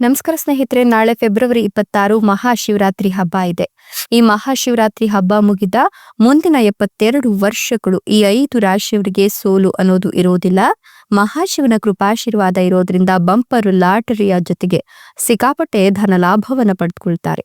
ನಮಸ್ಕಾರ ಸ್ನೇಹಿತರೆ, ನಾಳೆ ಫೆಬ್ರವರಿ ಇಪ್ಪತ್ತಾರು ಮಹಾಶಿವರಾತ್ರಿ ಹಬ್ಬ ಇದೆ. ಈ ಮಹಾಶಿವರಾತ್ರಿ ಹಬ್ಬ ಮುಗಿದ ಮುಂದಿನ ಎಪ್ಪತ್ತೆರಡು ವರ್ಷಗಳು ಈ ಐದು ರಾಶಿಯವರಿಗೆ ಸೋಲು ಅನ್ನೋದು ಇರುವುದಿಲ್ಲ ಮಹಾಶಿವನ ಕೃಪಾಶೀರ್ವಾದ ಇರೋದ್ರಿಂದ ಬಂಪರ್ ಲಾಟರಿಯ ಜೊತೆಗೆ ಸಿಕ್ಕಾಪಟ್ಟೆ ಧನ ಲಾಭವನ್ನ ಪಡೆದುಕೊಳ್ತಾರೆ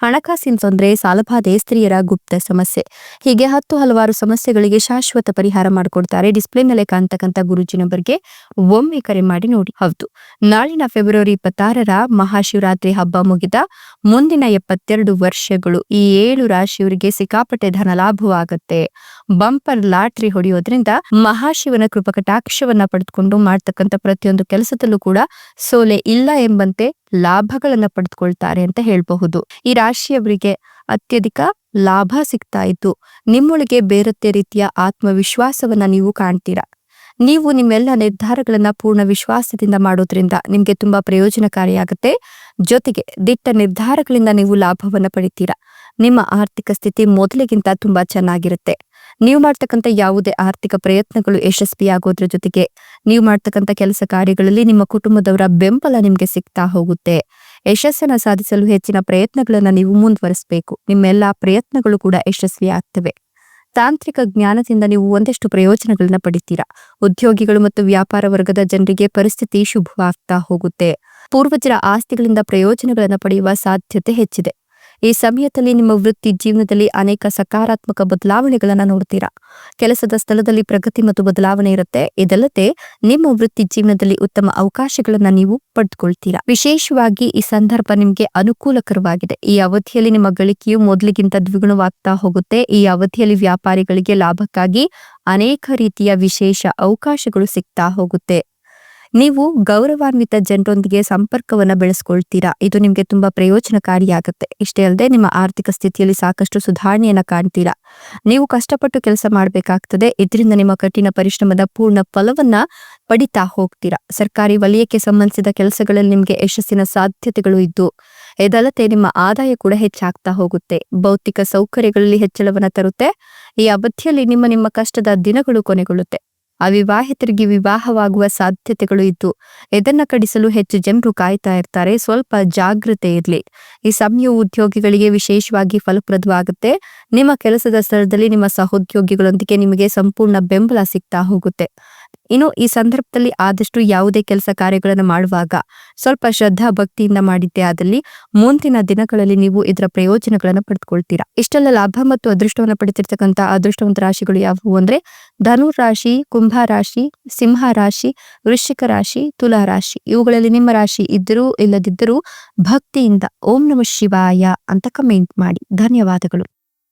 ಹಣಕಾಸಿನ ತೊಂದರೆ, ಸಾಲಬಾಧೆ, ಸ್ತ್ರೀಯರ ಗುಪ್ತ ಸಮಸ್ಯೆ. ಹೀಗೆ ಹತ್ತು ಹಲವಾರು ಸಮಸ್ಯೆಗಳಿಗೆ ಶಾಶ್ವತ ಪರಿಹಾರ ಮಾಡಿಕೊಡ್ತಾರೆ ಡಿಸ್ಪ್ಲೇ ಮೇಲೆ ಕಾಣ್ತಕ್ಕಂಥ ಗುರುಜಿ ನಂಬರ್ಗೆ ಒಮ್ಮೆ ಕರೆ ಮಾಡಿ ನೋಡಿ. ಹೌದು, ನಾಳಿನ ಫೆಬ್ರವರಿ ಇಪ್ಪತ್ತಾರರ ಮಹಾಶಿವರಾತ್ರಿ ಹಬ್ಬ ಮುಗಿದ ಮುಂದಿನ ಎಪ್ಪತ್ತೆರಡು ವರ್ಷಗಳು ಈ ಏಳು ರಾಶಿಯವರಿಗೆ ಸಿಕ್ಕಾಪಟ್ಟೆ ಧನ ಲಾಭವಾಗುತ್ತೆ. ಬಂಪರ್ ಲಾಟ್ರಿ ಹೊಡೆಯೋದ್ರಿಂದ ಮಹಾಶಿವನ ಕೃಪಕಟಾಕ್ಷವನ್ನ ಪಡೆದುಕೊಂಡು ಮಾಡ್ತಕ್ಕಂಥ ಪ್ರತಿಯೊಂದು ಕೆಲಸದಲ್ಲೂ ಕೂಡ ಸೋಲೆ ಇಲ್ಲ ಎಂಬಂತೆ ಲಾಭಗಳನ್ನ ಪಡೆದುಕೊಳ್ತಾರೆ ಅಂತ ಹೇಳಬಹುದು. ಈ ರಾಶಿಯವರಿಗೆ ಅತ್ಯಧಿಕ ಲಾಭ ಸಿಗ್ತಾ ಇತ್ತು ನಿಮ್ಮೊಳಗೆ ಬೇರತ್ತೆ ರೀತಿಯ ಆತ್ಮವಿಶ್ವಾಸವನ್ನ ನೀವು ಕಾಣ್ತೀರಾ? ನೀವು ನಿಮ್ಮೆಲ್ಲ ನಿರ್ಧಾರಗಳನ್ನ ಪೂರ್ಣ ವಿಶ್ವಾಸದಿಂದ ಮಾಡೋದ್ರಿಂದ ನಿಮ್ಗೆ ತುಂಬಾ ಪ್ರಯೋಜನಕಾರಿಯಾಗುತ್ತೆ. ಜೊತೆಗೆ ದಿಟ್ಟ ನಿರ್ಧಾರಗಳಿಂದ ನೀವು ಲಾಭವನ್ನ ಪಡಿತೀರಾ? ನಿಮ್ಮ ಆರ್ಥಿಕ ಸ್ಥಿತಿ ಮೊದಲಿಗಿಂತ ತುಂಬಾ ಚೆನ್ನಾಗಿರುತ್ತೆ. ನೀವು ಮಾಡ್ತಕ್ಕಂಥ ಯಾವುದೇ ಆರ್ಥಿಕ ಪ್ರಯತ್ನಗಳು ಯಶಸ್ವಿಯಾಗೋದ್ರ ಜೊತೆಗೆ ನೀವು ಮಾಡ್ತಕ್ಕಂಥ ಕೆಲಸ ಕಾರ್ಯಗಳಲ್ಲಿ ನಿಮ್ಮ ಕುಟುಂಬದವರ ಬೆಂಬಲ ನಿಮ್ಗೆ ಸಿಗ್ತಾ ಹೋಗುತ್ತೆ. ಯಶಸ್ಸನ್ನ ಸಾಧಿಸಲು ಹೆಚ್ಚಿನ ಪ್ರಯತ್ನಗಳನ್ನ ನೀವು ಮುಂದುವರಿಸಬೇಕು. ನಿಮ್ಮೆಲ್ಲಾ ಪ್ರಯತ್ನಗಳು ಕೂಡ ಯಶಸ್ವಿ ಆಗ್ತವೆ. ತಾಂತ್ರಿಕ ಜ್ಞಾನದಿಂದ ನೀವು ಒಂದಷ್ಟು ಪ್ರಯೋಜನಗಳನ್ನ ಪಡಿತೀರಾ? ಉದ್ಯೋಗಿಗಳು ಮತ್ತು ವ್ಯಾಪಾರ ವರ್ಗದ ಜನರಿಗೆ ಪರಿಸ್ಥಿತಿ ಶುಭವಾಗ್ತಾ ಹೋಗುತ್ತೆ. ಪೂರ್ವಜರ ಆಸ್ತಿಗಳಿಂದ ಪ್ರಯೋಜನಗಳನ್ನ ಪಡೆಯುವ ಸಾಧ್ಯತೆ ಹೆಚ್ಚಿದೆ. ಈ ಸಮಯದಲ್ಲಿ ನಿಮ್ಮ ವೃತ್ತಿ ಜೀವನದಲ್ಲಿ ಅನೇಕ ಸಕಾರಾತ್ಮಕ ಬದಲಾವಣೆಗಳನ್ನು ನೋಡ್ತೀರಾ? ಕೆಲಸದ ಸ್ಥಳದಲ್ಲಿ ಪ್ರಗತಿ ಮತ್ತು ಬದಲಾವಣೆ ಇರುತ್ತೆ. ಇದಲ್ಲದೆ ನಿಮ್ಮ ವೃತ್ತಿ ಜೀವನದಲ್ಲಿ ಉತ್ತಮ ಅವಕಾಶಗಳನ್ನು ನೀವು ಪಡೆದುಕೊಳ್ತೀರಾ ವಿಶೇಷವಾಗಿ ಈ ಸಂದರ್ಭ ನಿಮಗೆ ಅನುಕೂಲಕರವಾಗಿದೆ. ಈ ಅವಧಿಯಲ್ಲಿ ನಿಮ್ಮ ಗಳಿಕೆಯು ಮೊದಲಿಗಿಂತ ದ್ವಿಗುಣವಾಗ್ತಾ ಹೋಗುತ್ತೆ. ಈ ಅವಧಿಯಲ್ಲಿ ವ್ಯಾಪಾರಿಗಳಿಗೆ ಲಾಭಕ್ಕಾಗಿ ಅನೇಕ ರೀತಿಯ ವಿಶೇಷ ಅವಕಾಶಗಳು ಸಿಗ್ತಾ ಹೋಗುತ್ತೆ. ನೀವು ಗೌರವಾನ್ವಿತ ಜನರೊಂದಿಗೆ ಸಂಪರ್ಕವನ್ನ ಬೆಳೆಸ್ಕೊಳ್ತೀರಾ? ಇದು ನಿಮ್ಗೆ ತುಂಬಾ ಪ್ರಯೋಜನಕಾರಿಯಾಗುತ್ತೆ. ಇಷ್ಟೇ ಅಲ್ಲದೆ ನಿಮ್ಮ ಆರ್ಥಿಕ ಸ್ಥಿತಿಯಲ್ಲಿ ಸಾಕಷ್ಟು ಸುಧಾರಣೆಯನ್ನ ಕಾಣ್ತೀರಾ? ನೀವು ಕಷ್ಟಪಟ್ಟು ಕೆಲಸ ಮಾಡಬೇಕಾಗ್ತದೆ. ಇದರಿಂದ ನಿಮ್ಮ ಕಠಿಣ ಪರಿಶ್ರಮದ ಪೂರ್ಣ ಫಲವನ್ನ ಪಡಿತಾ ಹೋಗ್ತೀರಾ. ಸರ್ಕಾರಿ ವಲಯಕ್ಕೆ ಸಂಬಂಧಿಸಿದ ಕೆಲಸಗಳಲ್ಲಿ ನಿಮ್ಗೆ ಯಶಸ್ಸಿನ ಸಾಧ್ಯತೆಗಳು ಇದ್ದು, ಇದಲ್ಲದೆ ನಿಮ್ಮ ಆದಾಯ ಕೂಡ ಹೆಚ್ಚಾಗ್ತಾ ಹೋಗುತ್ತೆ. ಭೌತಿಕ ಸೌಕರ್ಯಗಳಲ್ಲಿ ಹೆಚ್ಚಳವನ್ನ ತರುತ್ತೆ. ಈ ಅವಧಿಯಲ್ಲಿ ನಿಮ್ಮ ನಿಮ್ಮ ಕಷ್ಟದ ದಿನಗಳು ಕೊನೆಗೊಳ್ಳುತ್ತೆ. ಅವಿವಾಹಿತರಿಗೆ ವಿವಾಹವಾಗುವ ಸಾಧ್ಯತೆಗಳು ಇದ್ದು ಇದನ್ನ ಕಡಿಸಲು ಹೆಚ್ಚು ಜನರು ಕಾಯ್ತಾ ಇರ್ತಾರೆ, ಸ್ವಲ್ಪ ಜಾಗೃತೆ ಇರಲಿ. ಈ ಸಮಯ ಉದ್ಯೋಗಿಗಳಿಗೆ ವಿಶೇಷವಾಗಿ ಫಲಪ್ರದವಾಗುತ್ತೆ. ನಿಮ್ಮ ಕೆಲಸದ ಸ್ಥಳದಲ್ಲಿ ನಿಮ್ಮ ಸಹೋದ್ಯೋಗಿಗಳೊಂದಿಗೆ ನಿಮಗೆ ಸಂಪೂರ್ಣ ಬೆಂಬಲ ಸಿಗ್ತಾ ಹೋಗುತ್ತೆ. ಇನ್ನು ಈ ಸಂದರ್ಭದಲ್ಲಿ ಆದಷ್ಟು ಯಾವುದೇ ಕೆಲಸ ಕಾರ್ಯಗಳನ್ನು ಮಾಡುವಾಗ ಸ್ವಲ್ಪ ಶ್ರದ್ಧಾ ಭಕ್ತಿಯಿಂದ ಮಾಡಿದ್ದೆ ಆದಲ್ಲಿ ಮುಂದಿನ ದಿನಗಳಲ್ಲಿ ನೀವು ಇದರ ಪ್ರಯೋಜನಗಳನ್ನು ಪಡೆದುಕೊಳ್ತೀರಾ. ಇಷ್ಟೆಲ್ಲ ಲಾಭ ಮತ್ತು ಅದೃಷ್ಟವನ್ನು ಪಡೆದಿರ್ತಕ್ಕಂಥ ಅದೃಷ್ಟವಂತ ರಾಶಿಗಳು ಯಾವುವು ಅಂದ್ರೆ ಧನು ರಾಶಿ, ಕುಂಭ ರಾಶಿ, ಸಿಂಹ ರಾಶಿ, ವೃಶ್ಚಿಕ ರಾಶಿ, ತುಲಾ ರಾಶಿ. ಇವುಗಳಲ್ಲಿ ನಿಮ್ಮ ರಾಶಿ ಇದ್ದರೂ ಇಲ್ಲದಿದ್ದರೂ ಭಕ್ತಿಯಿಂದ ಓಂ ನಮ ಶಿವಾಯ ಅಂತ ಕಮೆಂಟ್ ಮಾಡಿ. ಧನ್ಯವಾದಗಳು.